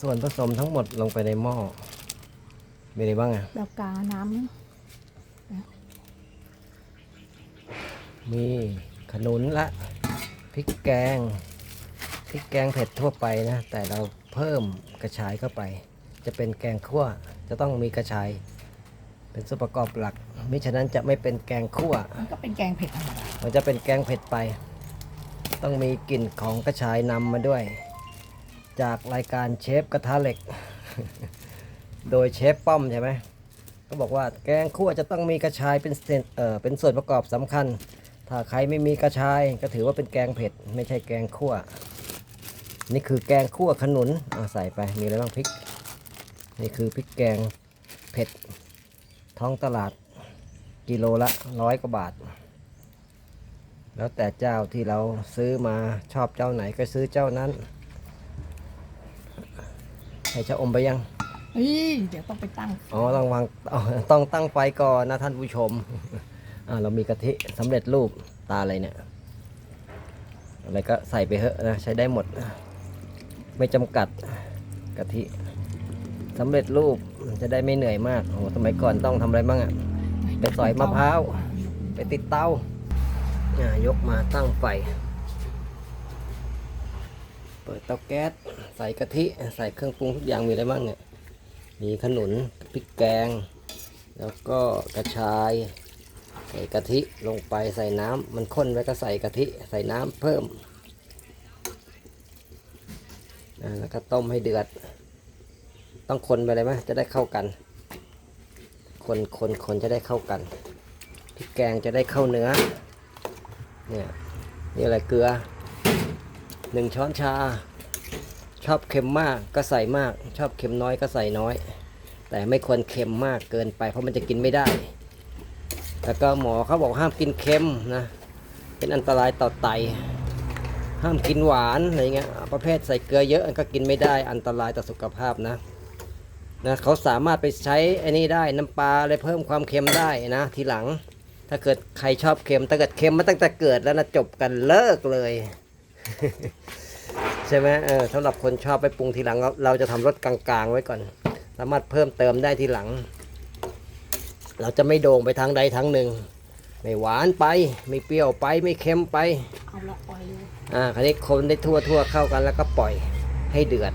ส่วนผสมทั้งหมดลงไปในหม้อมีอะไรบ้างอะแบบกาน้ำนะมีขนุนละพริกแกงพริกแกงเผ็ดทั่วไปนะ แต่เราเพิ่มกระชายเข้าไป จะเป็นแกงคั่วจะต้องมีกระชาย เป็นส่วนประกอบหลักมิฉะนั้นจะไม่เป็นแกงคั่วมันก็เป็นแกงเผ็ดธรรมดามันจะเป็นแกงเผ็ดไป ต้องมีกลิ่นของกระชายนำมาด้วย จากรายการเชฟกระทะเหล็ก โดยเชฟป้อมใช่ไหมก็บอกว่าแกงคั่วจะต้องมีกระชายเป็นเออเป็นส่วนประกอบสำคัญ ถ้าใครไม่มีกระชายก็ถือว่าเป็นแกงเผ็ด ไม่ใช่แกงคั่ว นี่คือแกงคั่วขนุนเอาใส่ไปมีอะไรบ้างพริก นี่คือพริกแกงเผ็ดท้องตลาดกิโลละร้อยกว่าบาท แล้วแต่เจ้าที่เราซื้อมาชอบเจ้าไหนก็ซื้อเจ้านั้น ให้ชะอมไปยังเฮ้ยเดี๋ยวต้องไปตั้ง อ๋อต้องวางอ๋อต้องตั้งไฟก่อนนะท่านผู้ชมอ่าเรามีกะทิสำเร็จรูปตาอะไรเนี่ยอะไรก็ใส่ไปเถอะนะใช้ได้หมด ไม่จำกัดกะทิสำเร็จรูปจะได้ไม่เหนื่อยมากโอ้โหสมัยก่อนต้องทำอะไรบ้างอะ ไปสอยมะพร้าว ไปติดเตาอ่ายกมาตั้งไฟ เปิดเตาแก๊ส ใส่กะทิใส่เครื่องปรุงทุกอย่างมีอะไรบ้างเนี่ย มีขนุนพริกแกง แล้วก็กระชาย ใส่กะทิลงไปใส่น้ำมันข้นไว้ก็ใส่กะทิใส่น้ำเพิ่มแล้วก็ต้มให้เดือด ต้องคนไปเลยไหมจะได้เข้ากัน คนคนคนจะได้เข้ากันพริกแกงจะได้เข้าเนื้อเนี่ยนี่อะไรเกลือหนึ่งช้อนชา ชอบเค็มมากก็ใส่มาก ชอบเค็มน้อยก็ใส่น้อย แต่ไม่ควรเค็มมากเกินไป เพราะมันจะกินไม่ได้ แล้วก็หมอเขาบอกห้ามกินเค็มนะเป็นอันตรายต่อไต ห้ามกินหวานอะไรเงี้ยประเภทใส่เกลือเยอะก็กินไม่ได้อันตรายต่อสุขภาพนะนะเขาสามารถไปใช้ไอ้นี่ได้น้ำปลาอะไรเพิ่มความเค็มได้นะทีหลัง ถ้าเกิดใครชอบเค็มถ้าเกิดเค็มมาตั้งแต่เกิดแล้วนะจบกันเลิกเลย ใช่ไหมเออสำหรับคนชอบไปปรุงทีหลัง เราเราจะทำรสกลางๆ ไว้ก่อน สามารถเพิ่มเติมได้ทีหลัง เราจะไม่โด่งไปทางใดทางหนึ่ง ไม่หวานไป ไม่เปรี้ยวไป ไม่เค็มไป เอาละปล่อยเลย อ่า คราวนี้คนได้ทั่วทั่วๆเข้ากันแล้วก็ปล่อยให้เดือด